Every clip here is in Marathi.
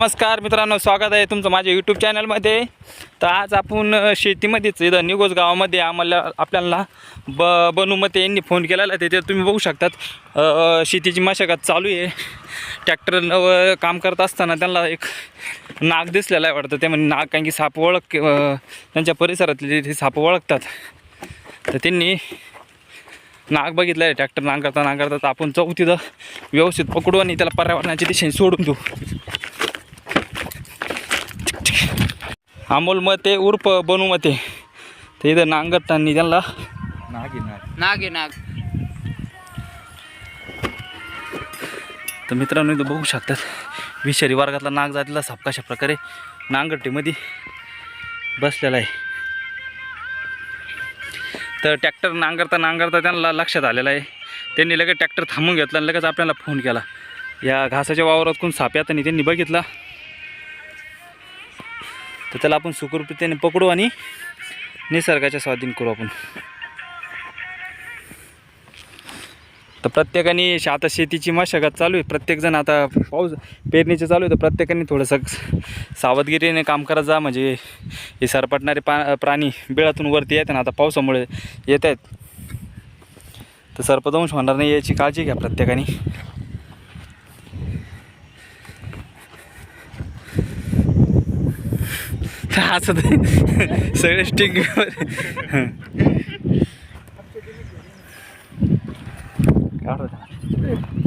नमस्कार मित्रांनो स्वागत आहे तुमचं माझ्या यूट्यूब चॅनलमध्ये तर आज आपण शेतीमध्येच इथं निगोज गावामध्ये आम्हाला आपल्याला ब बनूमते यांनी फोन केलेला आहे. त्याच्यात तुम्ही बघू शकतात. शेतीची मशागत चालू आहे. ट्रॅक्टर काम करत असताना त्यांना एक नाग दिसलेला आहे वाटतं. ते म्हणजे नाग कारण की साप ओळख त्यांच्या परिसरातले ते साप ओळखतात. तर त्यांनी नाग बघितलं आहे. ट्रॅक्टर नांगरता नांगरता तर आपण चौथीचं तिथं व्यवस्थित पकडू आणि त्याला पर्यावरणाच्या दिशेने सोडून देऊ. अमोल मते उर्फ बनू मते. ते इथं नांगरताना त्यांना नाग आहे नाग तर मित्रांनो इथं बघू शकतात विषारी वर्गातला नाग जातीला साप कशा प्रकारे नांगरटीमध्ये बसलेला आहे. तर ट्रॅक्टर नांगरता नांगरता त्यांना लक्षात आलेलं आहे. त्यांनी लगेच ट्रॅक्टर थांबून घेतला आणि लगेच आपल्याला फोन केला. या घासाच्या वावरात कोण साप येताना त्यांनी बघितला. तर त्याला आपण सुखरूपतेने पकडू आणि निसर्गाच्या स्वाधीन करू आपण. तर प्रत्येकाने आता शेतीची मशागत चालू आहे. प्रत्येकजण आता पाऊस पेरणीचे चालू आहे. तर प्रत्येकाने थोडंसं सावधगिरीने काम करत जा. म्हणजे हे सरपटणारे पा प्राणी बिळातून वरती येत ना आता पावसामुळे येत आहेत तर सर्पदंश होणार नाही याची काळजी घ्या प्रत्येकाने. तर असं ते सगळे स्टिक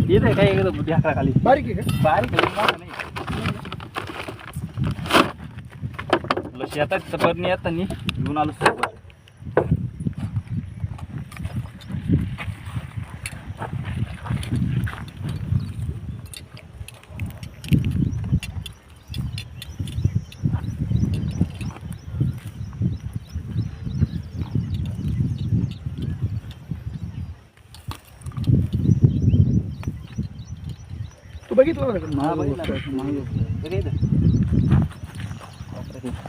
येत आहे काय एकदम बुद्धी खाली बारीक आहे का? बारीक नाही. शेतात बरणी येताना घेऊन आलो सोबत. बघितलं का? हा.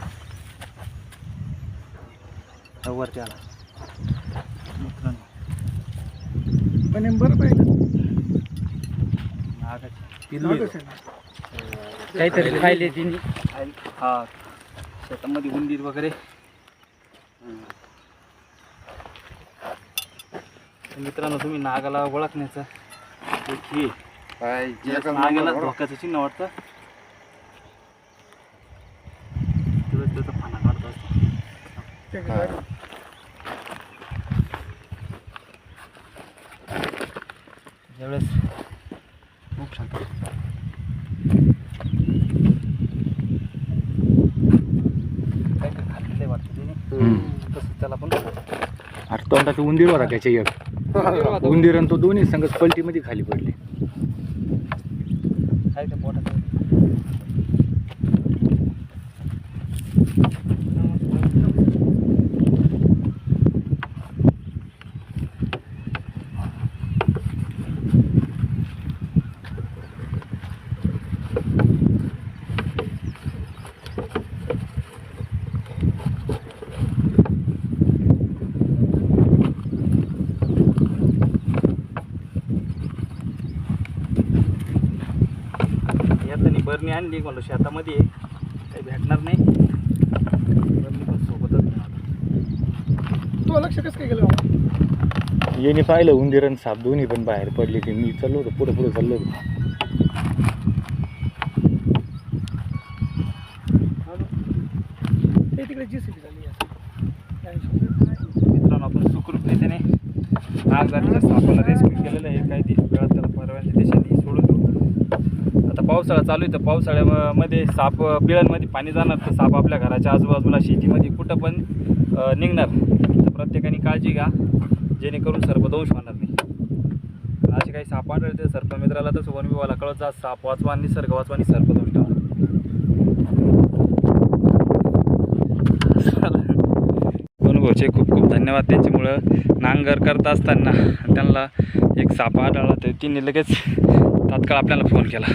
हा, वरती आला. मित्रांनो, पण हे बरं पाहिजे नागाची आहे. ना. काहीतरी खायले तिने. हा. शेतामध्ये उंदीर वगैरे. तर मित्रांनो तुम्ही नागाला ओळखण्याचा एक हे नागाला धोक्याचं चिन्ह वाटतं. त्याचा काढतो असतो. काय? ज्यावेळेस खूप शांत अरे तोंडाचं उंदीर होता त्याच्या एक. उंदीर आणि तो दोन्ही संगत पलटीमध्ये खाली पडले. काय ते पोटात यातनी बरणी आणली म्हणलं शेतामध्ये आहे. काही भेटणार नाही बरणी पण सोबतच. तू लक्ष कसं काय गेलं? येणे पाहिलं उंदीर आणि साप दोन्ही पण बाहेर पडले ते मी चाललो होतो पुढे पुढे चाललो होतो ते तिकडे झाली. मित्रांनो आपण सुखरूपरीतीने आग जातीच्या सापाला रेस्क्यू केलेलं आहे काही दिवस वेळात त्याला दिशेने देऊ आता पावसाळा चालू आहे तर पावसाळ्यामध्ये साप बिळांमध्ये पाणी जाणार तर साप आपल्या घराच्या आजूबाजूला शेतीमध्ये कुठं पण निघणार. तर प्रत्येकाने काळजी घ्या जेणेकरून सर्पदोष होणार नाही. असे काही साप आढळते सर्पमित्राला तसं वन विभागाला कळत जा साप वाचवा निसर्ग वाचवा आणि सर्पदोष टाळा भाऊचे खूप खूप धन्यवाद. त्याच्यामुळं नांगर करत असताना त्यांना एक साप आढळला तर तिने लगेच तात्काळ आपल्याला फोन केला.